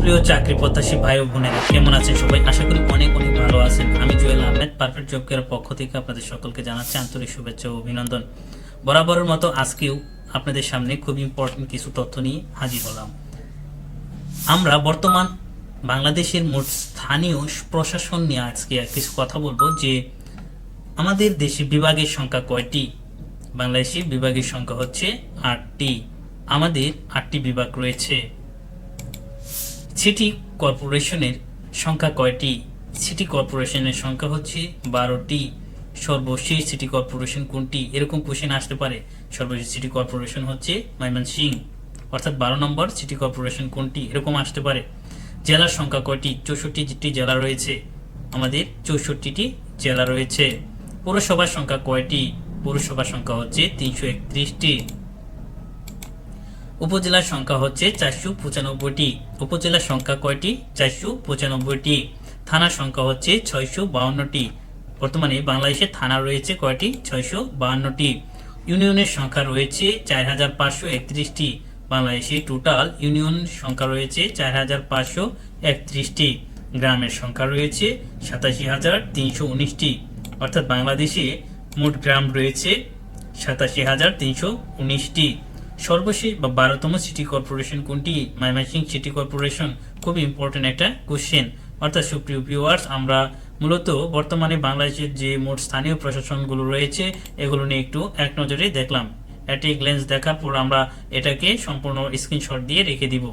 সুপ্রিয় চাকরি প্রত্যাশী ভাই ও বোনেরা, কেমন আছেন সবাই? আশা করি অনেক অনেক ভালো আছেন। আমি Jewel Ahmed perfect job care পক্ষ থেকে আপনাদের সকলকে জানাচ্ছি আন্তরিক শুভেচ্ছা ও অভিনন্দন। বরাবরের মতো আজকেও আপনাদের সামনে খুব ইম্পর্টেন্ট কিছু তথ্য নিয়ে হাজির হলাম। আমরা বর্তমান বাংলাদেশের মোট স্থানীয় প্রশাসন নিয়ে আজকে কিছু কথা বলব যে, আমাদের দেশে বিভাগের সংখ্যা কয়টি? বাংলাদেশে বিভাগের সংখ্যা হচ্ছে আটটি। আমাদের আটটি বিভাগ রয়েছে। সিটি কর্পোরেশনের সংখ্যা কয়টি? সিটি কর্পোরেশনের সংখ্যা হচ্ছে বারোটি। সর্বশেষ সিটি কর্পোরেশন কোনটি? এরকম কোশ্চেন আসতে পারে। সর্বশেষ সিটি কর্পোরেশন হচ্ছে ময়মনসিং অর্থাৎ বারো নম্বর সিটি কর্পোরেশন কোনটি? এরকম আসতে পারে। জেলার সংখ্যা কয়টি? চৌষট্টিটি জেলা রয়েছে। আমাদের চৌষট্টিটি জেলা রয়েছে। পৌরসভার সংখ্যা কয়টি? পৌরসভার সংখ্যা হচ্ছে তিনশো একত্রিশটি। উপজেলার সংখ্যা হচ্ছে চারশো পঁচানব্বইটি। উপজেলার সংখ্যা কয়টি? চারশো পঁচানব্বইটি। থানার সংখ্যা হচ্ছে ছয়শো বাউন্নটি। বর্তমানে বাংলাদেশে থানা রয়েছে কয়টি? ছয়শো বাউন্নটি। ইউনিয়নের সংখ্যা রয়েছে চার হাজার পাঁচশো একত্রিশটি। বাংলাদেশে টোটাল ইউনিয়ন সংখ্যা রয়েছে চার হাজার পাঁচশো একত্রিশটি। গ্রামের সংখ্যা রয়েছে সাতাশি হাজার তিনশো উনিশটি। অর্থাৎ বাংলাদেশে মোট গ্রাম রয়েছে সাতাশি হাজার তিনশো উনিশটি। সর্বশেষ বা বারোতম সিটি কর্পোরেশন কোনটি? Mymensingh city corporation. খুব ইম্পর্টেন্ট একটা কোশ্চেন অর্থাৎ সুপ্রিয় ভিউয়ার্স আমরা মূলত বর্তমানে বাংলাদেশের যে মোট স্থানীয় প্রশাসনগুলো রয়েছে, এগুলো নিয়ে একটু এক নজরে দেখলাম। অ্যাট এ গ্লেন্স দেখার পর আমরা এটাকে সম্পূর্ণ স্ক্রিনশট দিয়ে রেখে দিব।